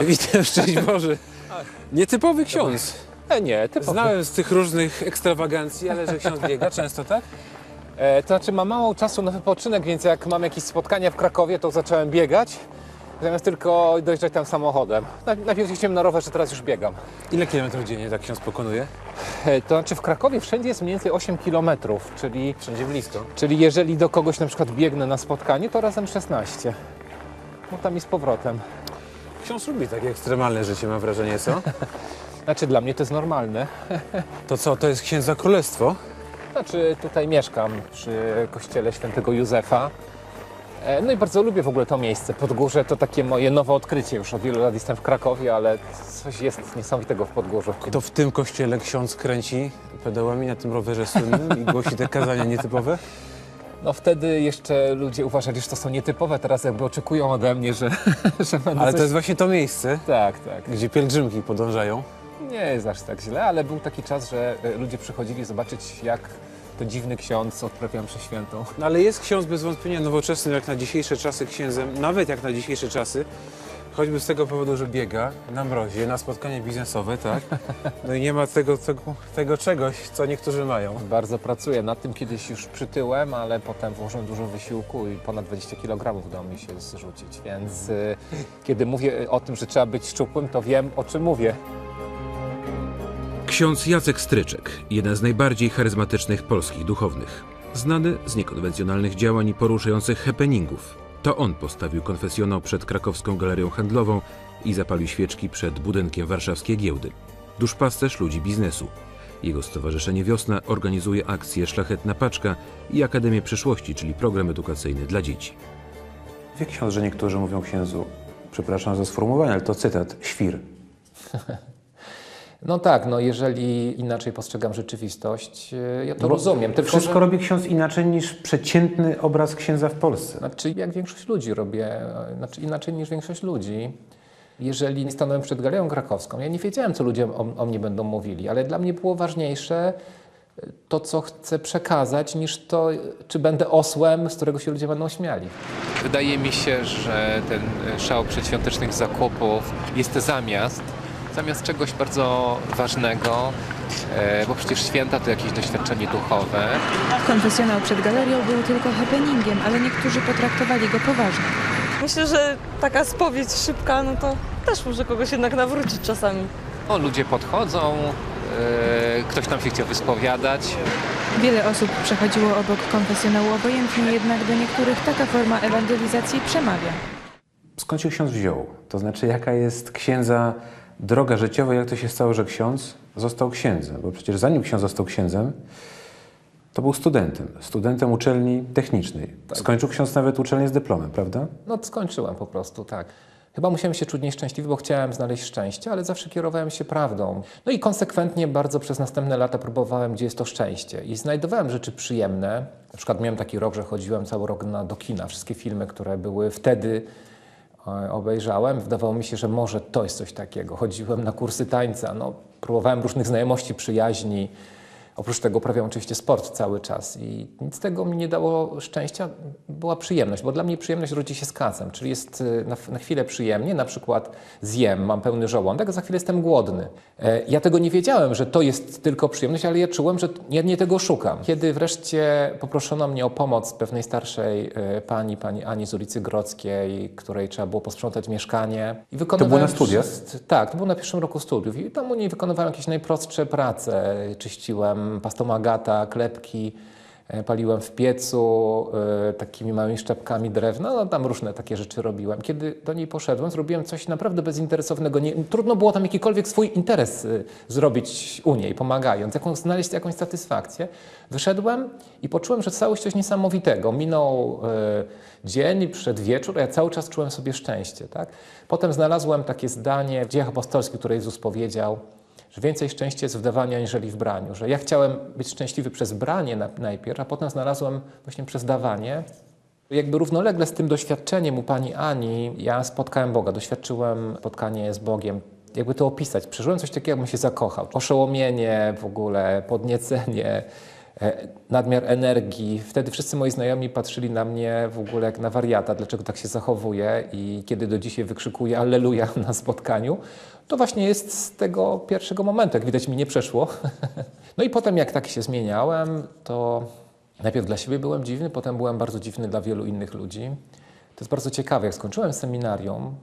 Witam, szczęść Boże. Nietypowy ksiądz. E, nie, typowo. Znałem z tych różnych ekstrawagancji, ale że ksiądz biega często, tak? E, to znaczy mam mało czasu na wypoczynek, więc jak mam jakieś spotkania w Krakowie, to zacząłem biegać. Zamiast tylko dojeżdżać tam samochodem. Naj- Najpierw jeździłem na rowerze, teraz już biegam. Ile kilometrów dziennie tak ksiądz pokonuje? E, to znaczy w Krakowie wszędzie jest mniej więcej 8 kilometrów, czyli, Wszędzie blisko. czyli jeżeli do kogoś na przykład biegnę na spotkanie, to razem 16. No tam i z powrotem. Ksiądz lubi takie ekstremalne życie, mam wrażenie, co? Znaczy dla mnie to jest normalne. To co, to jest księdza królestwo? Znaczy tutaj mieszkam przy kościele świętego Józefa. E, No i bardzo lubię w ogóle to miejsce. Podgórze to takie moje nowe odkrycie. Już od wielu lat jestem w Krakowie, ale coś jest niesamowitego w Podgórzu. To w tym kościele ksiądz kręci pedałami na tym rowerze słynnym i głosi te kazania nietypowe? No wtedy jeszcze ludzie uważali, że to są nietypowe, teraz jakby oczekują ode mnie, że, że będę Ale coś... to jest właśnie to miejsce, Tak, tak. gdzie pielgrzymki podążają. Nie jest aż tak źle, ale był taki czas, że e, ludzie przychodzili zobaczyć, jak ten dziwny ksiądz odprawia mszę świętą. No ale jest ksiądz bez wątpienia nowoczesnym, jak na dzisiejsze czasy księdzem, nawet jak na dzisiejsze czasy, choćby z tego powodu, że biega na mrozie, na spotkanie biznesowe, tak? No i nie ma tego, tego, tego czegoś, co niektórzy mają. Bardzo pracuję nad tym, kiedyś już przytyłem, ale potem włożyłem dużo wysiłku i ponad 20 kg udało mi się zrzucić, więc y, kiedy mówię o tym, że trzeba być szczupłym, to wiem, o czym mówię. Ksiądz Jacek Stryczek, jeden z najbardziej charyzmatycznych polskich duchownych. Znany z niekonwencjonalnych działań i poruszających happeningów. To on postawił konfesjonał przed krakowską galerią handlową i zapalił świeczki przed budynkiem warszawskiej giełdy. Duszpasterz ludzi biznesu. Jego stowarzyszenie Wiosna organizuje akcję Szlachetna Paczka i Akademię Przyszłości, czyli program edukacyjny dla dzieci. Wie ksiądz, że niektórzy mówią księdzu, przepraszam za sformułowanie, ale to cytat, świr. No tak, no jeżeli inaczej postrzegam rzeczywistość, y, ja to bo rozumiem. Tylko, Wszystko że, robi ksiądz inaczej niż przeciętny obraz księdza w Polsce. znaczy jak większość ludzi robię, e, znaczy inaczej niż większość ludzi. Jeżeli nie stanąłem przed Galerią Krakowską, ja nie wiedziałem, co ludzie o, o mnie będą mówili, ale dla mnie było ważniejsze y, to, co chcę przekazać, niż to, czy będę osłem, z którego się ludzie będą śmiali. Wydaje mi się, że ten szał przedświątecznych zakupów jest zamiast, zamiast czegoś bardzo ważnego, e, bo przecież święta to jakieś doświadczenie duchowe. Konfesjonał przed galerią był tylko happeningiem, ale niektórzy potraktowali go poważnie. Myślę, że taka spowiedź szybka, no to też może kogoś jednak nawrócić czasami. O, ludzie podchodzą, e, ktoś tam się chciał wyspowiadać. Wiele osób przechodziło obok konfesjonału obojętnie, jednak do niektórych taka forma ewangelizacji przemawia. Skąd się ksiądz wziął? To znaczy, jaka jest księdza droga życiowa, jak to się stało, że ksiądz został księdzem? Bo przecież zanim ksiądz został księdzem, to był studentem, studentem uczelni technicznej. Skończył ksiądz nawet uczelnię z dyplomem, prawda? No skończyłem po prostu, tak. Chyba musiałem się czuć nieszczęśliwy, bo chciałem znaleźć szczęście, ale zawsze kierowałem się prawdą. No i konsekwentnie bardzo przez następne lata próbowałem, gdzie jest to szczęście. I znajdowałem rzeczy przyjemne. Na przykład miałem taki rok, że chodziłem cały rok na, do kina. Wszystkie filmy, które były wtedy obejrzałem. Wydawało mi się, że może to jest coś takiego. Chodziłem na kursy tańca, no, próbowałem różnych znajomości, przyjaźni. Oprócz tego uprawiam oczywiście sport cały czas i nic tego mi nie dało szczęścia. Była przyjemność, bo dla mnie przyjemność rodzi się z kacem, czyli jest y, na, na chwilę przyjemnie, na przykład zjem, mam pełny żołądek, a za chwilę jestem głodny. E, Ja tego nie wiedziałem, że to jest tylko przyjemność, ale ja czułem, że ja nie tego szukam. Kiedy wreszcie poproszono mnie o pomoc pewnej starszej e, pani, pani Ani z ulicy Grodzkiej, której trzeba było posprzątać mieszkanie i wykonywałem na studiach? tak, to było na pierwszym roku studiów i tam u niej wykonywałem jakieś najprostsze prace. Czyściłem pastomagata, klepki, e, paliłem w piecu e, takimi małymi szczepkami drewna, no tam różne takie rzeczy robiłem. Kiedy do niej poszedłem, zrobiłem coś naprawdę bezinteresownego. Nie, trudno było tam jakikolwiek swój interes e, zrobić u niej, pomagając, jakąś, znaleźć jakąś satysfakcję. Wyszedłem i poczułem, że całość coś niesamowitego. Minął e, dzień, przed wieczór, a ja cały czas czułem sobie szczęście. Tak? Potem znalazłem takie zdanie w dziejach apostolskich, które Jezus powiedział, że więcej szczęścia jest w dawaniu aniżeli w braniu. Że ja chciałem być szczęśliwy przez branie na- najpierw, a potem znalazłem właśnie przez dawanie. Jakby równolegle z tym doświadczeniem u pani Ani, ja spotkałem Boga, doświadczyłem spotkanie z Bogiem. Jakby to opisać, przeżyłem coś takiego, jakbym się zakochał. Oszołomienie w ogóle, podniecenie, e, nadmiar energii. Wtedy wszyscy moi znajomi patrzyli na mnie w ogóle jak na wariata, dlaczego tak się zachowuję i kiedy do dzisiaj wykrzykuję Alleluja na spotkaniu, to właśnie jest z tego pierwszego momentu, jak widać mi nie przeszło. No i potem jak tak się zmieniałem, to najpierw dla siebie byłem dziwny, potem byłem bardzo dziwny dla wielu innych ludzi. To jest bardzo ciekawe, jak skończyłem seminarium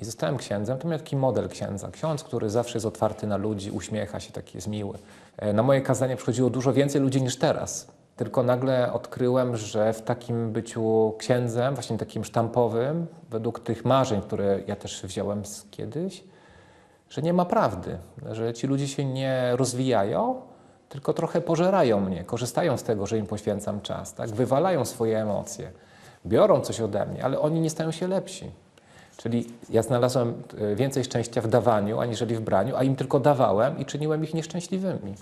i zostałem księdzem, to miał taki model księdza. Ksiądz, który zawsze jest otwarty na ludzi, uśmiecha się, taki jest miły. E, Na moje kazanie przychodziło dużo więcej ludzi niż teraz. Tylko nagle odkryłem, że w takim byciu księdzem, właśnie takim sztampowym, według tych marzeń, które ja też wziąłem z kiedyś, że nie ma prawdy, że ci ludzie się nie rozwijają, tylko trochę pożerają mnie, korzystają z tego, że im poświęcam czas, tak? wywalają swoje emocje, biorą coś ode mnie, ale oni nie stają się lepsi. Czyli ja znalazłem e, więcej szczęścia w dawaniu, aniżeli w braniu, a im tylko dawałem i czyniłem ich nieszczęśliwymi.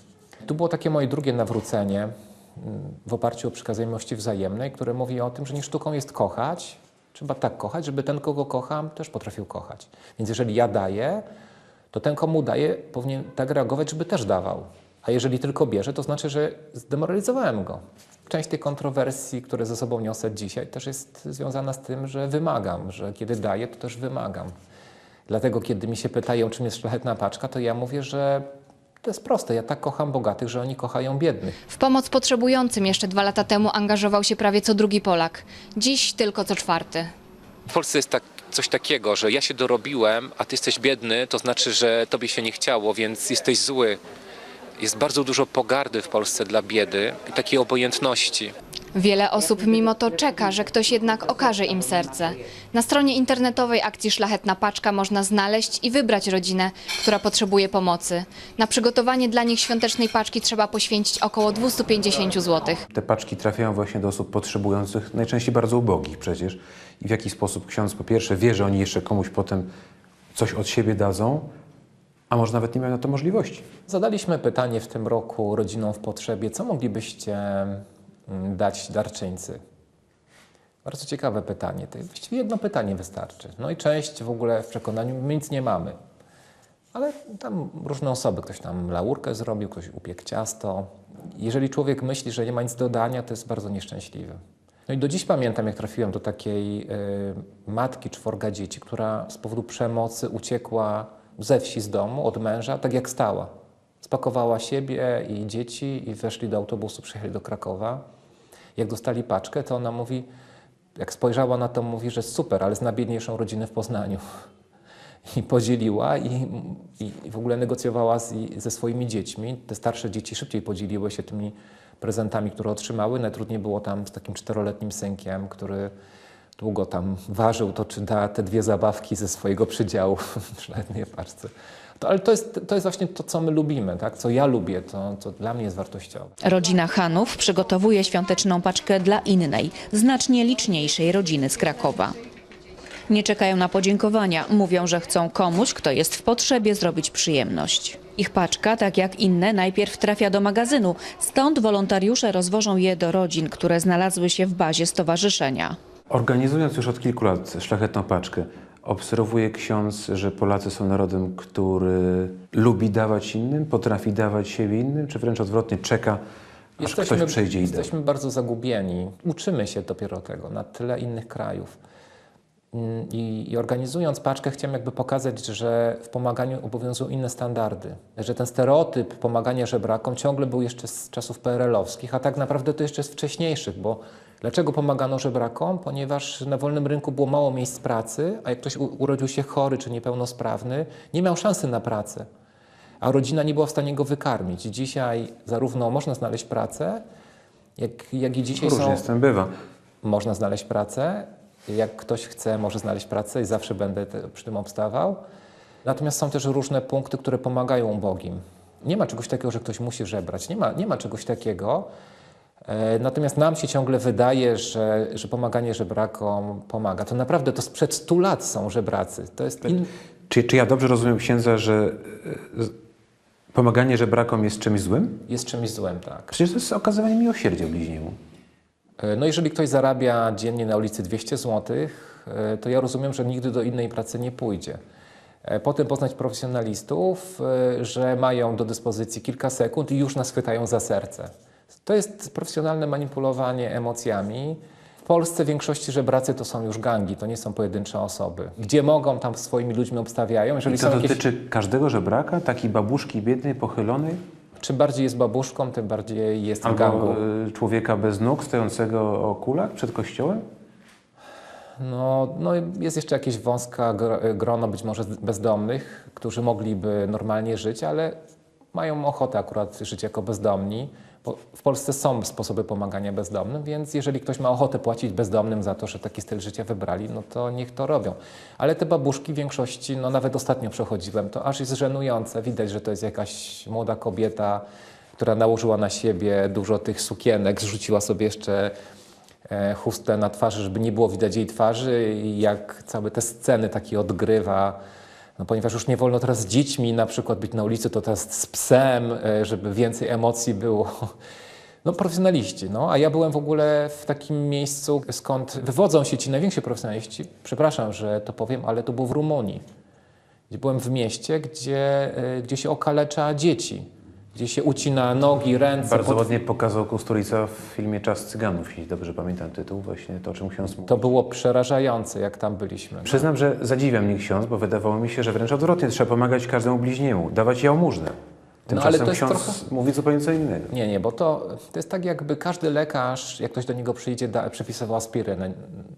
Tu było takie moje drugie nawrócenie mm, w oparciu o przykazanie miłości wzajemnej, które mówi o tym, że nie sztuką jest kochać, trzeba tak kochać, żeby ten, kogo kocham, też potrafił kochać. Więc jeżeli ja daję, to ten, komu daje, powinien tak reagować, żeby też dawał. A jeżeli tylko bierze, to znaczy, że zdemoralizowałem go. Część tej kontrowersji, które ze sobą niosę dzisiaj, też jest związana z tym, że wymagam, że kiedy daję, to też wymagam. Dlatego, kiedy mi się pytają, czym jest szlachetna paczka, to ja mówię, że to jest proste. Ja tak kocham bogatych, że oni kochają biednych. W pomoc potrzebującym jeszcze dwa lata temu angażował się prawie co drugi Polak. Dziś tylko co czwarty. W Polsce jest tak, coś takiego, że ja się dorobiłem, a ty jesteś biedny, to znaczy, że tobie się nie chciało, więc jesteś zły. Jest bardzo dużo pogardy w Polsce dla biedy i takiej obojętności. Wiele osób mimo to czeka, że ktoś jednak okaże im serce. Na stronie internetowej akcji Szlachetna Paczka można znaleźć i wybrać rodzinę, która potrzebuje pomocy. Na przygotowanie dla nich świątecznej paczki trzeba poświęcić około 250 zł. Te paczki trafiają właśnie do osób potrzebujących, najczęściej bardzo ubogich przecież. I w jaki sposób ksiądz po pierwsze wie, że oni jeszcze komuś potem coś od siebie dadzą, a może nawet nie mają na to możliwości. Zadaliśmy pytanie w tym roku rodzinom w potrzebie, co moglibyście mm, dać darczyńcy? Bardzo ciekawe pytanie. To właściwie jedno pytanie wystarczy. No i część w ogóle w przekonaniu, my nic nie mamy. Ale tam różne osoby, ktoś tam laurkę zrobił, ktoś upiekł ciasto. Jeżeli człowiek myśli, że nie ma nic do dania, to jest bardzo nieszczęśliwy. No i do dziś pamiętam, jak trafiłem do takiej y, matki czworga dzieci, która z powodu przemocy uciekła ze wsi z domu od męża, tak jak stała. Spakowała siebie i dzieci i weszli do autobusu, przyjechali do Krakowa. Jak dostali paczkę, to ona mówi, jak spojrzała na to, mówi, że super, ale zna biedniejszą rodzinę w Poznaniu. I podzieliła i i w ogóle negocjowała z, ze swoimi dziećmi. Te starsze dzieci szybciej podzieliły się tymi prezentami, które otrzymały. Najtrudniej było tam z takim czteroletnim synkiem, który długo tam ważył to, czy da te dwie zabawki ze swojego przydziału w szlachetnej paczce. To, ale to jest, to jest właśnie to, co my lubimy, tak? co ja lubię, to, co dla mnie jest wartościowe. Rodzina Hanów przygotowuje świąteczną paczkę dla innej, znacznie liczniejszej rodziny z Krakowa. Nie czekają na podziękowania, mówią, że chcą komuś, kto jest w potrzebie, zrobić przyjemność. Ich paczka, tak jak inne, najpierw trafia do magazynu, stąd wolontariusze rozwożą je do rodzin, które znalazły się w bazie stowarzyszenia. Organizując już od kilku lat szlachetną paczkę, obserwuje ksiądz, że Polacy są narodem, który lubi dawać innym, potrafi dawać siebie innym, czy wręcz odwrotnie czeka, aż ktoś przejdzie i da. jesteśmy bardzo zagubieni. Uczymy się dopiero tego na tyle innych krajów. Mm, I, I organizując paczkę, chciałem jakby pokazać, że w pomaganiu obowiązują inne standardy. Że ten stereotyp pomagania żebrakom ciągle był jeszcze z czasów PRL-owskich, a tak naprawdę to jeszcze z wcześniejszych, bo dlaczego pomagano żebrakom? Ponieważ na wolnym rynku było mało miejsc pracy, a jak ktoś urodził się chory czy niepełnosprawny, nie miał szansy na pracę a rodzina nie była w stanie go wykarmić. Dzisiaj zarówno można znaleźć pracę, jak, jak i dzisiaj Różnie są, z tym bywa. można znaleźć pracę. Jak ktoś chce, może znaleźć pracę i zawsze będę te, przy tym obstawał. Natomiast są też różne punkty, które pomagają ubogim. Nie ma czegoś takiego, że ktoś musi żebrać. Nie ma, nie ma czegoś takiego. E, Natomiast nam się ciągle wydaje, że, że pomaganie żebrakom pomaga. To naprawdę to sprzed 100 lat są żebracy. To jest in, Czy, czy ja dobrze rozumiem księdza, że e, pomaganie żebrakom jest czymś złym? jest czymś złym, tak. Przecież to jest okazywanie miłosierdzia bliźniemu. E, No jeżeli ktoś zarabia dziennie na ulicy 200 zł, to ja rozumiem, że nigdy do innej pracy nie pójdzie. E, Potem poznać profesjonalistów, e, że mają do dyspozycji kilka sekund i już nas chwytają za serce. To jest profesjonalne manipulowanie emocjami. W Polsce w większości żebracy to są już gangi, to nie są pojedyncze osoby. Gdzie mogą, tam swoimi ludźmi obstawiają. Jeżeli I to są jakieś, dotyczy każdego żebraka, takiej babuszki biednej, pochylonej? Czym bardziej jest babuszką, tym bardziej jest w gangu. Albo y, człowieka bez nóg, stojącego o kulach przed kościołem? No, no jest jeszcze jakieś wąska gro- grono być może bezdomnych, którzy mogliby normalnie żyć, ale mają ochotę akurat żyć jako bezdomni. W Polsce są sposoby pomagania bezdomnym, więc jeżeli ktoś ma ochotę płacić bezdomnym za to, że taki styl życia wybrali, no to niech to robią. Ale te babuszki w większości, no nawet ostatnio przechodziłem, to aż jest żenujące. Widać, że to jest jakaś młoda kobieta, która nałożyła na siebie dużo tych sukienek, zrzuciła sobie jeszcze e, chustę na twarzy, żeby nie było widać jej twarzy i jak całe te sceny takie odgrywa. No, ponieważ już nie wolno teraz z dziećmi na przykład być na ulicy, to teraz z psem, e, żeby więcej emocji było. No profesjonaliści, no. A ja byłem w ogóle w takim miejscu, skąd wywodzą się ci najwięksi profesjonaliści. Przepraszam, że to powiem, ale to było w Rumunii. Byłem w mieście, gdzie, e, gdzie się okalecza dzieci. Gdzie się ucina nogi, ręce. Bardzo pod- ładnie pokazał Kusturica w filmie Czas Cyganów, jeśli dobrze pamiętam tytuł, właśnie to, o czym ksiądz mówi. To było przerażające, jak tam byliśmy. Przyznam, że zadziwia mnie ksiądz, bo wydawało mi się, że wręcz odwrotnie, trzeba pomagać każdemu bliźniemu, dawać jałmużnę. No, ale Tymczasem to jest trochę- mówi zupełnie co innego. Nie, nie, bo to, to jest tak, jakby każdy lekarz, jak ktoś do niego przyjdzie, da, przepisywał aspirynę.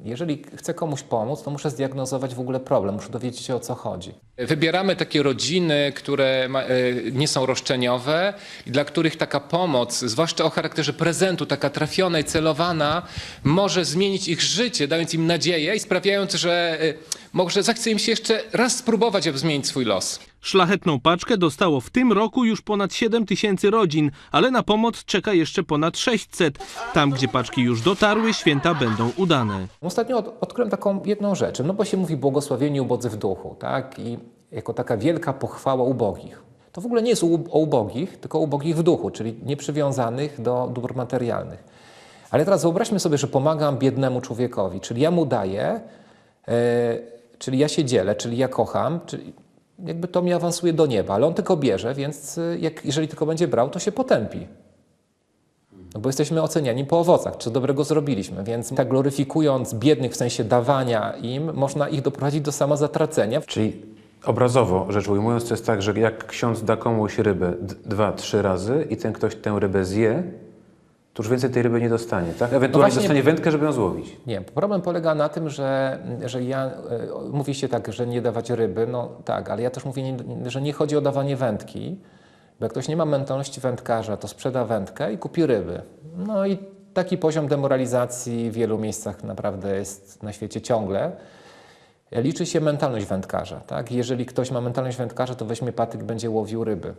Jeżeli chcę komuś pomóc, to muszę zdiagnozować w ogóle problem, muszę dowiedzieć się o co chodzi. Wybieramy takie rodziny, które ma, e, nie są roszczeniowe i dla których taka pomoc, zwłaszcza o charakterze prezentu, taka trafiona i celowana, może zmienić ich życie, dając im nadzieję i sprawiając, że e, może zachce im się jeszcze raz spróbować, aby zmienić swój los. Szlachetną paczkę dostało w tym roku już ponad 7 tysięcy rodzin, ale na pomoc czeka jeszcze ponad 600. Tam, gdzie paczki już dotarły, święta będą udane. Ostatnio od, odkryłem taką jedną rzecz, no bo się mówi błogosławieni ubodzy w duchu, tak? I jako taka wielka pochwała ubogich. To w ogóle nie jest o ubogich, tylko o ubogich w duchu, czyli nieprzywiązanych do dóbr materialnych. Ale teraz wyobraźmy sobie, że pomagam biednemu człowiekowi, czyli ja mu daję, e, czyli ja się dzielę, czyli ja kocham, czyli jakby to mnie awansuje do nieba, ale on tylko bierze, więc e, jak, jeżeli tylko będzie brał, to się potępi. No bo jesteśmy oceniani po owocach, czy dobrego zrobiliśmy, więc tak gloryfikując biednych w sensie dawania im, można ich doprowadzić do samozatracenia. Czyli obrazowo rzecz ujmując, to jest tak, że jak ksiądz da komuś rybę dwa, trzy razy i ten ktoś tę rybę zje, to już więcej tej ryby nie dostanie, tak? Ewentualnie właśnie- dostanie wędkę, żeby ją złowić. Nie, problem polega na tym, że, że ja, e, mówi się tak, że nie dawać ryby, no tak, ale ja też mówię, że nie chodzi o dawanie wędki, bo jak ktoś nie ma mentalności wędkarza, to sprzeda wędkę i kupi ryby. No i taki poziom demoralizacji w wielu miejscach naprawdę jest na świecie ciągle. Liczy się mentalność wędkarza. Tak? Jeżeli ktoś ma mentalność wędkarza, to weźmie patyk będzie łowił ryby.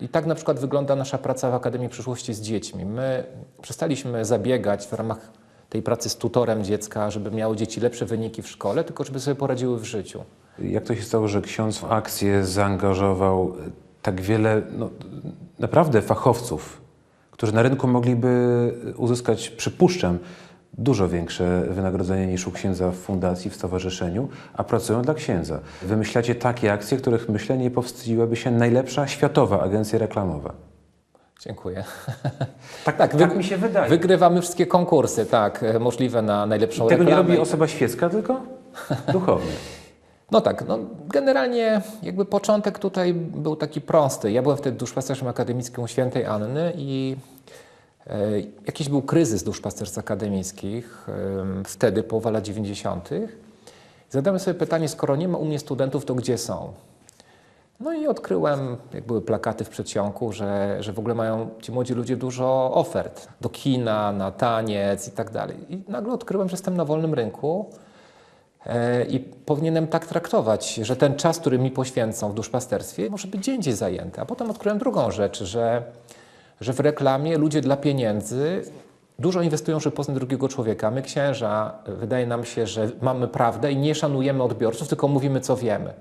I tak na przykład wygląda nasza praca w Akademii Przyszłości z dziećmi. My przestaliśmy zabiegać w ramach tej pracy z tutorem dziecka, żeby miało dzieci lepsze wyniki w szkole, tylko żeby sobie poradziły w życiu. Jak to się stało, że ksiądz w akcję zaangażował tak wiele no, naprawdę fachowców, którzy na rynku mogliby uzyskać, przypuszczam, dużo większe wynagrodzenie niż u księdza w fundacji, w stowarzyszeniu, a pracują dla księdza. Wymyślacie takie akcje, których myślę nie powstydziłaby się najlepsza światowa agencja reklamowa. Dziękuję. Tak, Tak, tak, mi się wydaje. Wygrywamy wszystkie konkursy, tak, e, możliwe na najlepszą Tego nie reklamę. robi osoba świecka, tylko duchowny. No tak, no generalnie jakby początek tutaj był taki prosty. Ja byłem wtedy duszpasterzem akademickim u świętej Anny i jakiś był kryzys duszpasterstw akademickich, em, wtedy połowa lat 90. Zadałem sobie pytanie, skoro nie ma u mnie studentów, to gdzie są? No i odkryłem, jak były plakaty w przedsionku, że, że w ogóle mają ci młodzi ludzie dużo ofert do kina, na taniec i tak dalej. I nagle odkryłem, że jestem na wolnym rynku e, i powinienem tak traktować, że ten czas, który mi poświęcą w duszpasterstwie, może być gdzie indziej zajęty. A potem odkryłem drugą rzecz, że, że w reklamie ludzie dla pieniędzy dużo inwestują, żeby poznać drugiego człowieka. My, księża, wydaje nam się, że mamy prawdę i nie szanujemy odbiorców, tylko mówimy, co wiemy.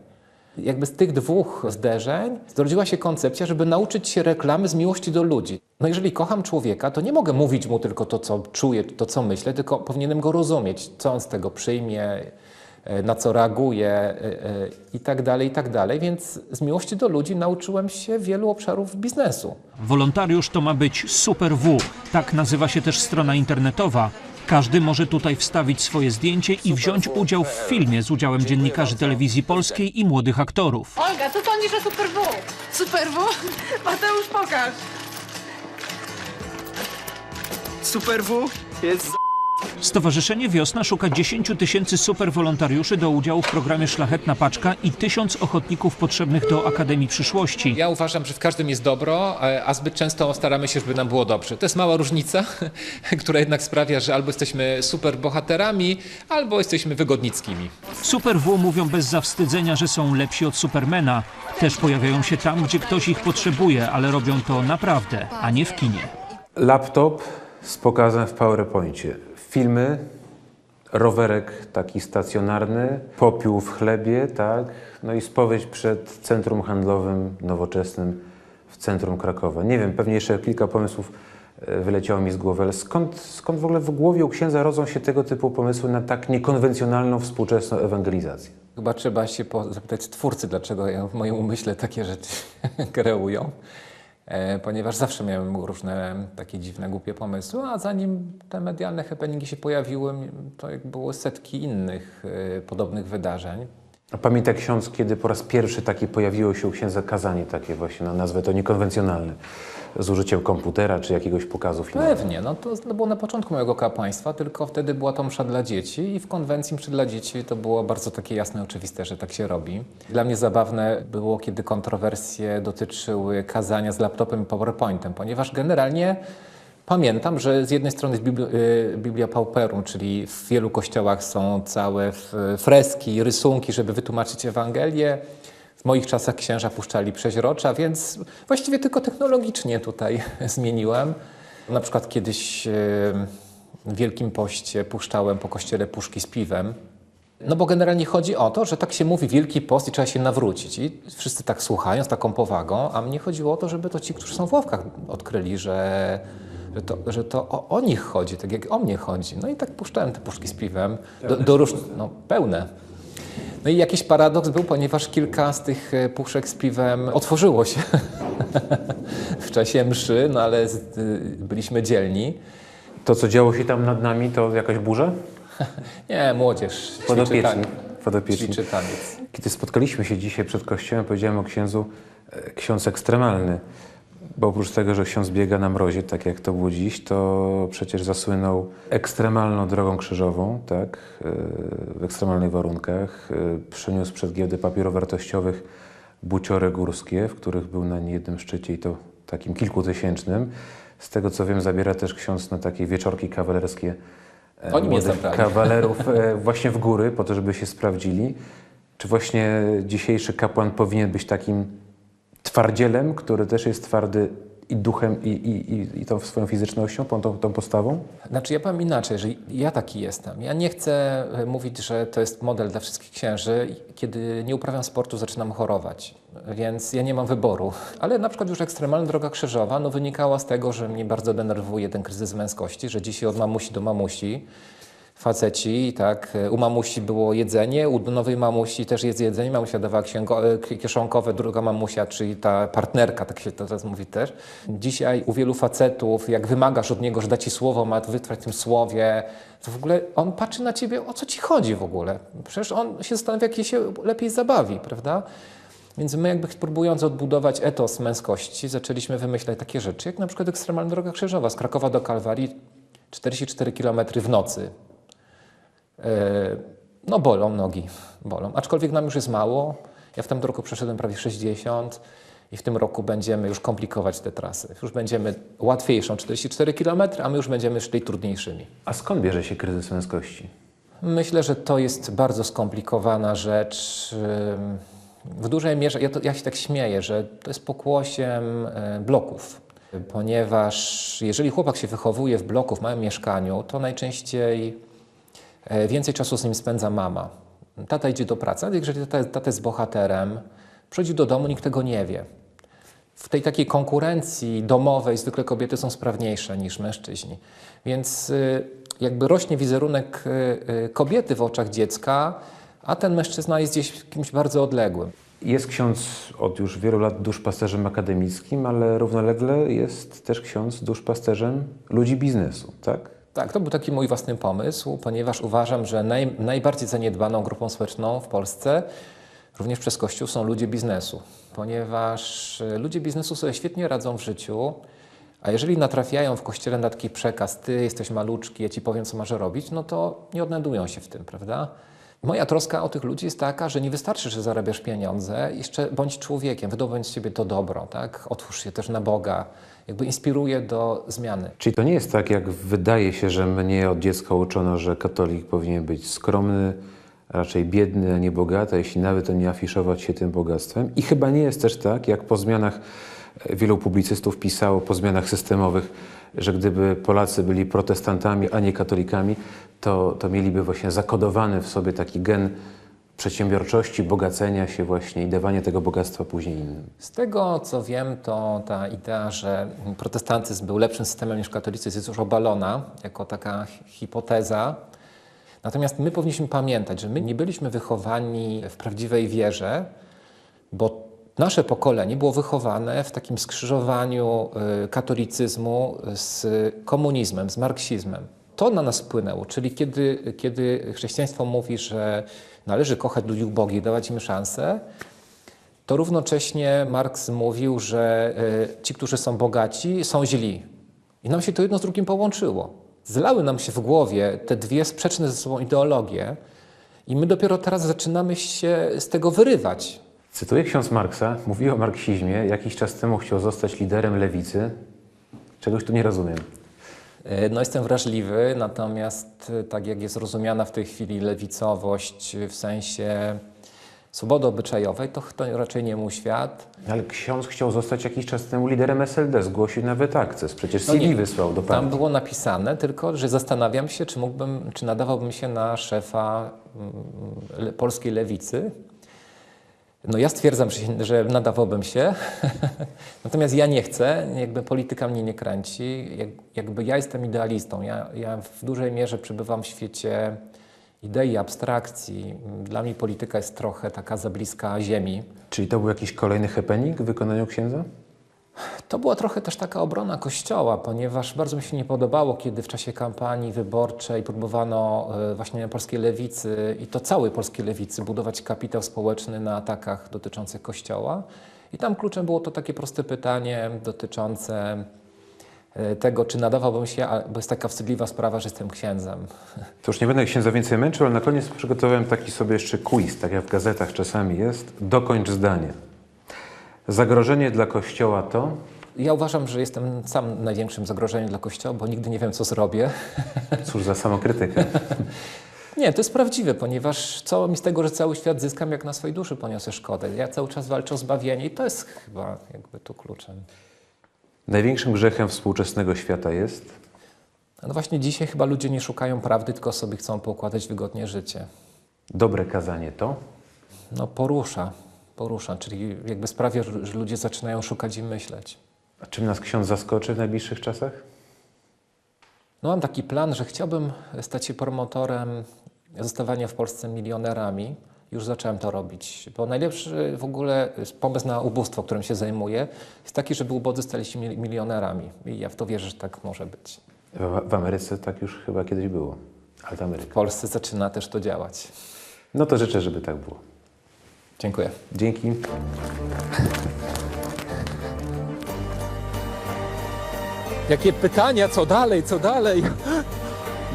Jakby z tych dwóch zderzeń zrodziła się koncepcja, żeby nauczyć się reklamy z miłości do ludzi. No jeżeli kocham człowieka, to nie mogę mówić mu tylko to, co czuję, to, co myślę, tylko powinienem go rozumieć, co on z tego przyjmie, na co reaguję e, e, i tak dalej, i tak dalej. Więc z miłości do ludzi nauczyłem się wielu obszarów biznesu. Wolontariusz to ma być Super W. Tak nazywa się też strona internetowa. Każdy może tutaj wstawić swoje zdjęcie i wziąć udział w filmie z udziałem dziennikarzy telewizji polskiej i młodych aktorów. Olga, co sądzisz o Super W? Super W? Mateusz, pokaż. Super W jest Stowarzyszenie Wiosna szuka 10 tysięcy superwolontariuszy do udziału w programie Szlachetna Paczka i tysiąc ochotników potrzebnych do Akademii Przyszłości. Ja uważam, że w każdym jest dobro, a zbyt często staramy się, żeby nam było dobrze. To jest mała różnica, która jednak sprawia, że albo jesteśmy super bohaterami, albo jesteśmy wygodnickimi. Super W mówią bez zawstydzenia, że są lepsi od Supermana. Też pojawiają się tam, gdzie ktoś ich potrzebuje, ale robią to naprawdę, a nie w kinie. Laptop z pokazem w PowerPoincie. Filmy, rowerek taki stacjonarny, popiół w chlebie, tak? No i spowiedź przed centrum handlowym nowoczesnym w centrum Krakowa. Nie wiem, pewnie jeszcze kilka pomysłów e, wyleciało mi z głowy, ale skąd, skąd w ogóle w głowie u księdza rodzą się tego typu pomysły na tak niekonwencjonalną współczesną ewangelizację? Chyba trzeba się zapytać twórcy, dlaczego ja w moim umyśle takie rzeczy kreują. E, Ponieważ zawsze miałem różne takie dziwne, głupie pomysły, a zanim te medialne happeningi się pojawiły, to było setki innych e, podobnych wydarzeń. A pamięta ksiądz, kiedy po raz pierwszy takie pojawiło się u księdza kazanie takie właśnie, na nazwę to niekonwencjonalne, z użyciem komputera czy jakiegoś pokazu filmowego? Pewnie, no to, było na początku mojego kapłaństwa, tylko wtedy była to msza dla dzieci i w konwencji mszy dla dzieci to było bardzo takie jasne, oczywiste, że tak się robi. Dla mnie zabawne było, kiedy kontrowersje dotyczyły kazania z laptopem i PowerPointem, ponieważ generalnie pamiętam, że z jednej strony jest Biblia, y, Biblia Pauperum, czyli w wielu kościołach są całe freski, rysunki, żeby wytłumaczyć Ewangelię. W moich czasach księża puszczali przeźrocza, więc właściwie tylko technologicznie tutaj zmieniłem. Na przykład kiedyś w Wielkim Poście puszczałem po kościele puszki z piwem. No bo generalnie chodzi o to, że tak się mówi Wielki Post i trzeba się nawrócić. I wszyscy tak słuchają z taką powagą, a mnie chodziło o to, żeby to ci, którzy są w ławkach odkryli, że, że, to, że to o, o nich chodzi, tak jak o mnie chodzi. No i tak puszczałem te puszki z piwem, do, do róż... no pełne. No i jakiś paradoks był, ponieważ kilka z tych e, puszek z piwem otworzyło się w czasie mszy, no ale y, byliśmy dzielni. To, co działo się tam nad nami, to jakaś burza? Nie, młodzież. Podopieczni. Podopieczni. Ćwiczy taniec. Kiedy spotkaliśmy się dzisiaj przed kościołem, powiedziałem o księdzu, e, ksiądz ekstremalny, bo oprócz tego, że ksiądz biega na mrozie, tak jak to było dziś, to przecież zasłynął ekstremalną drogą krzyżową, tak, e, w ekstremalnych warunkach. E, Przyniósł przed giełdę papierów wartościowych buciory górskie, w których był na niejednym szczycie i to takim kilkutysięcznym. Z tego co wiem, zabiera też ksiądz na takie wieczorki kawalerskie e, Oni młodych kawalerów właśnie w góry, po to, żeby się sprawdzili. Czy właśnie dzisiejszy kapłan powinien być takim twardzielem, który też jest twardy i duchem, i, i, i, i tą swoją fizycznością, tą, tą, postawą? Znaczy ja powiem inaczej, że ja taki jestem. Ja nie chcę e, mówić, że to jest model dla wszystkich księży. Kiedy nie uprawiam sportu, zaczynam chorować, więc ja nie mam wyboru. Ale na przykład już ekstremalna droga krzyżowa no, wynikała z tego, że mnie bardzo denerwuje ten kryzys męskości, że dzisiaj od mamusi do mamusi faceci, tak, u mamusi było jedzenie, u nowej mamusi też jest jedzenie, mamusia dawała księgo, e, kieszonkowe, druga mamusia, czyli ta partnerka, tak się to teraz mówi też. Dzisiaj u wielu facetów, jak wymagasz od niego, że da ci słowo, ma wytrwać w tym słowie, to w ogóle on patrzy na ciebie, o co ci chodzi w ogóle? Przecież on się zastanawia, jak się lepiej zabawi, prawda? Więc my jakby próbując odbudować etos męskości, zaczęliśmy wymyślać takie rzeczy, jak na przykład ekstremalna droga krzyżowa z Krakowa do Kalwarii, 44 km w nocy. E, No bolą nogi, bolą. Aczkolwiek nam już jest mało. Ja w tym roku przeszedłem prawie 60 i w tym roku będziemy już komplikować te trasy. Już będziemy łatwiejszą 44 km, a my już będziemy szli trudniejszymi. A skąd bierze się kryzys męskości? Myślę, że to jest bardzo skomplikowana rzecz. W dużej mierze, ja, to, ja się tak śmieję, że to jest pokłosiem bloków. Ponieważ jeżeli chłopak się wychowuje w bloku, w małym mieszkaniu, to najczęściej więcej czasu z nim spędza mama. Tata idzie do pracy, ale jeżeli tata, tata jest bohaterem, przychodzi do domu, nikt tego nie wie. W tej takiej konkurencji domowej zwykle kobiety są sprawniejsze niż mężczyźni. Więc y, jakby rośnie wizerunek y, y, kobiety w oczach dziecka, a ten mężczyzna jest gdzieś kimś bardzo odległym. Jest ksiądz od już wielu lat duszpasterzem akademickim, ale równolegle jest też ksiądz duszpasterzem ludzi biznesu, tak? Tak, to był taki mój własny pomysł, ponieważ uważam, że naj, najbardziej zaniedbaną grupą społeczną w Polsce, również przez Kościół, są ludzie biznesu. Ponieważ e, ludzie biznesu sobie świetnie radzą w życiu, a jeżeli natrafiają w Kościele na taki przekaz, ty jesteś maluczki, ja ci powiem, co masz robić, no to nie odnajdują się w tym, prawda? Moja troska o tych ludzi jest taka, że nie wystarczy, że zarabiasz pieniądze, jeszcze bądź człowiekiem, wydobądź z siebie to dobro, tak? Otwórz się też na Boga, jakby inspiruje do zmiany. Czyli to nie jest tak, jak wydaje się, że mnie od dziecka uczono, że katolik powinien być skromny, raczej biedny, a nie bogaty, jeśli nawet to nie afiszować się tym bogactwem. I chyba nie jest też tak, jak po zmianach e, wielu publicystów pisało, po zmianach systemowych, że gdyby Polacy byli protestantami, a nie katolikami, to, to mieliby właśnie zakodowany w sobie taki gen przedsiębiorczości, bogacenia się właśnie i dawania tego bogactwa później innym. Z tego co wiem, to ta idea, że protestantyzm był lepszym systemem niż katolicyzm jest już obalona jako taka hi- hipoteza. Natomiast my powinniśmy pamiętać, że my nie byliśmy wychowani w prawdziwej wierze, bo nasze pokolenie było wychowane w takim skrzyżowaniu y, katolicyzmu z komunizmem, z marksizmem. To na nas wpłynęło, czyli kiedy, kiedy chrześcijaństwo mówi, że należy kochać ludzi ubogich, dawać im szansę, to równocześnie Marks mówił, że y, ci, którzy są bogaci, są źli. I nam się to jedno z drugim połączyło. Zlały nam się w głowie te dwie sprzeczne ze sobą ideologie i my dopiero teraz zaczynamy się z tego wyrywać. Cytuję ksiądz Marksa, mówi o marksizmie, jakiś czas temu chciał zostać liderem lewicy. Czegoś tu nie rozumiem. Y, No jestem wrażliwy, natomiast y, tak jak jest rozumiana w tej chwili lewicowość y, w sensie swobody obyczajowej, to to raczej nie mój świat. Ale ksiądz chciał zostać jakiś czas temu liderem SLD, zgłosił nawet akces, przecież No CV nie, wysłał do Tam partii. było napisane tylko, że zastanawiam się, czy mógłbym, czy nadawałbym się na szefa mm, polskiej lewicy. No ja stwierdzam, że, nadawałbym się, natomiast ja nie chcę, jakby polityka mnie nie kręci, jak, jakby ja jestem idealistą, ja, ja w dużej mierze przebywam w świecie idei, abstrakcji. Dla mnie polityka jest trochę taka za bliska ziemi. Czyli to był jakiś kolejny happening w wykonaniu księdza? To była trochę też taka obrona Kościoła, ponieważ bardzo mi się nie podobało, kiedy w czasie kampanii wyborczej próbowano e, właśnie polskiej lewicy i to całej polskiej lewicy budować kapitał społeczny na atakach dotyczących Kościoła. I tam kluczem było to takie proste pytanie dotyczące e, tego, czy nadawałbym się, bo jest taka wstydliwa sprawa, że jestem księdzem. To już nie będę księdza więcej męczył, ale na koniec przygotowałem taki sobie jeszcze quiz, tak jak w gazetach czasami jest. Dokończ zdanie. Zagrożenie dla Kościoła to... Ja uważam, że jestem sam największym zagrożeniem dla Kościoła, bo nigdy nie wiem, co zrobię. Cóż za samokrytykę. Nie, to jest prawdziwe, ponieważ co mi z tego, że cały świat zyskam, jak na swojej duszy poniosę szkodę. Ja cały czas walczę o zbawienie i to jest chyba jakby tu kluczem. Największym grzechem współczesnego świata jest... No właśnie dzisiaj chyba ludzie nie szukają prawdy, tylko sobie chcą poukładać wygodnie życie. Dobre kazanie to... No porusza, porusza, czyli jakby sprawia, że ludzie zaczynają szukać i myśleć. A czym nas ksiądz zaskoczy w najbliższych czasach? No mam taki plan, że chciałbym stać się promotorem zostawania w Polsce milionerami. Już zacząłem to robić, bo najlepszy w ogóle pomysł na ubóstwo, którym się zajmuję, jest taki, żeby ubodzy stali się mil- milionerami. I ja w to wierzę, że tak może być. W, Ameryce tak już chyba kiedyś było. Ale W. Polsce zaczyna też to działać. No to życzę, żeby tak było. Dziękuję. Dzięki. Jakie pytania, co dalej, co dalej?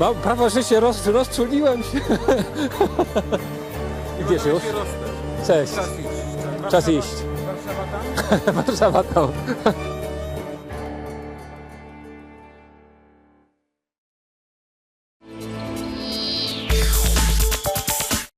Mam prawo, że się roz, rozczuliłem się. Idziesz już? Cześć. Czas iść. Warszawa tam? Warszawa tam.